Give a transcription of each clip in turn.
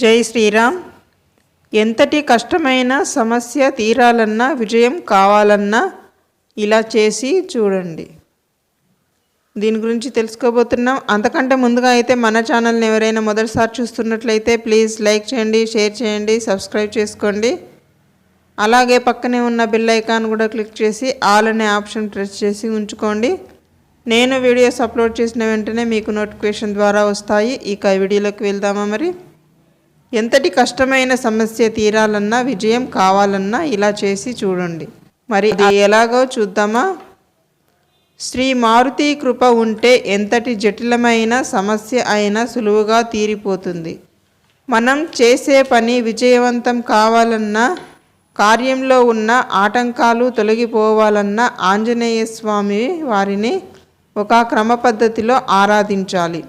జై శ్రీరామ్. ఎంతటి కష్టమైన సమస్య తీరాలన్నా విజయం కావాలన్నా ఇలా చేసి చూడండి. దీని గురించి తెలుసుకోబోతున్నాం. అంతకంటే ముందుగా అయితే మన ఛానల్ని ఎవరైనా మొదటిసారి చూస్తున్నట్లయితే ప్లీజ్ లైక్ చేయండి షేర్ చేయండి సబ్స్క్రైబ్ చేసుకోండి. అలాగే పక్కనే ఉన్న బెల్ ఐకాన్ కూడా క్లిక్ చేసి ఆల్ అనే ఆప్షన్ ప్రెస్ చేసి ఉంచుకోండి. నేను వీడియోస్ అప్లోడ్ చేసిన వెంటనే మీకు నోటిఫికేషన్ ద్వారా వస్తాయి. ఇక వీడియోలోకి వెళ్దామా మరి? ఎంతటి కష్టమైన సమస్య తీరాలన్నా విజయం కావాలన్నా ఇలా చేసి చూడండి. మరి అది ఎలాగో చూద్దామా? శ్రీ మారుతి కృప ఉంటే ఎంతటి జటిలమైన సమస్య అయినా సులువుగా తీరిపోతుంది. మనం చేసే పని విజయవంతం కావాలన్నా కార్యంలో ఉన్న ఆటంకాలు తొలగిపోవాలన్నా ఆంజనేయ స్వామి వారిని ఒక క్రమ పద్ధతిలో ఆరాధించాలి.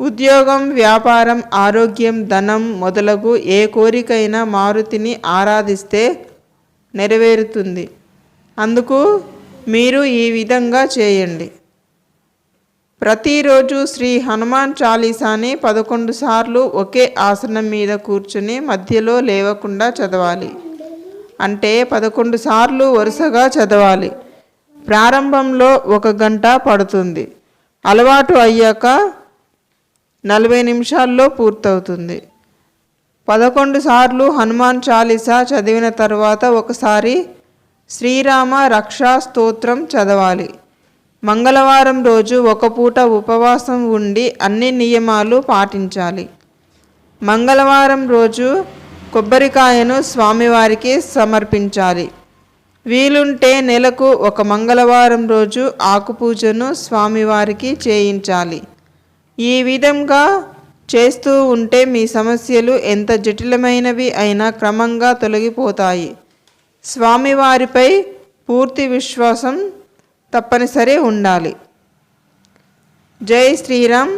ఉద్యోగం వ్యాపారం ఆరోగ్యం ధనం మొదలగు ఏ కోరికైనా మారుతిని ఆరాధిస్తే నెరవేరుతుంది. అందుకు మీరు ఈ విధంగా చేయండి. ప్రతిరోజు శ్రీ హనుమాన్ చాలీసాని పదకొండు సార్లు ఒకే ఆసనం మీద కూర్చుని మధ్యలో లేవకుండా చదవాలి. అంటే పదకొండు సార్లు వరుసగా చదవాలి. ప్రారంభంలో ఒక గంట పడుతుంది. అలవాటు అయ్యాక నలభై నిమిషాల్లో పూర్తవుతుంది. పదకొండు సార్లు హనుమాన్ చాలీసా చదివిన తర్వాత ఒకసారి శ్రీరామ రక్షా స్తోత్రం చదవాలి. మంగళవారం రోజు ఒక పూట ఉపవాసం ఉండి అన్ని నియమాలు పాటించాలి. మంగళవారం రోజు కొబ్బరికాయను స్వామివారికి సమర్పించాలి. వీలుంటే నెలకు ఒక మంగళవారం రోజు ఆకుపూజను స్వామివారికి చేయించాలి. ఈ విధంగా చేస్తూ ఉంటే మీ సమస్యలు ఎంత జటిలమైనవి అయినా క్రమంగా తొలగిపోతాయి. స్వామివారిపై పూర్తి విశ్వాసం తప్పనిసరి ఉండాలి. జై శ్రీరామ్.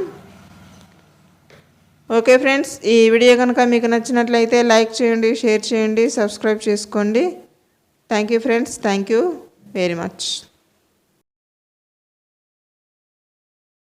ఓకే ఫ్రెండ్స్ ఈ వీడియో కనుక మీకు నచ్చినట్లయితే లైక్ చేయండి షేర్ చేయండి సబ్స్క్రైబ్ చేసుకోండి. Thank you friends thank you very much.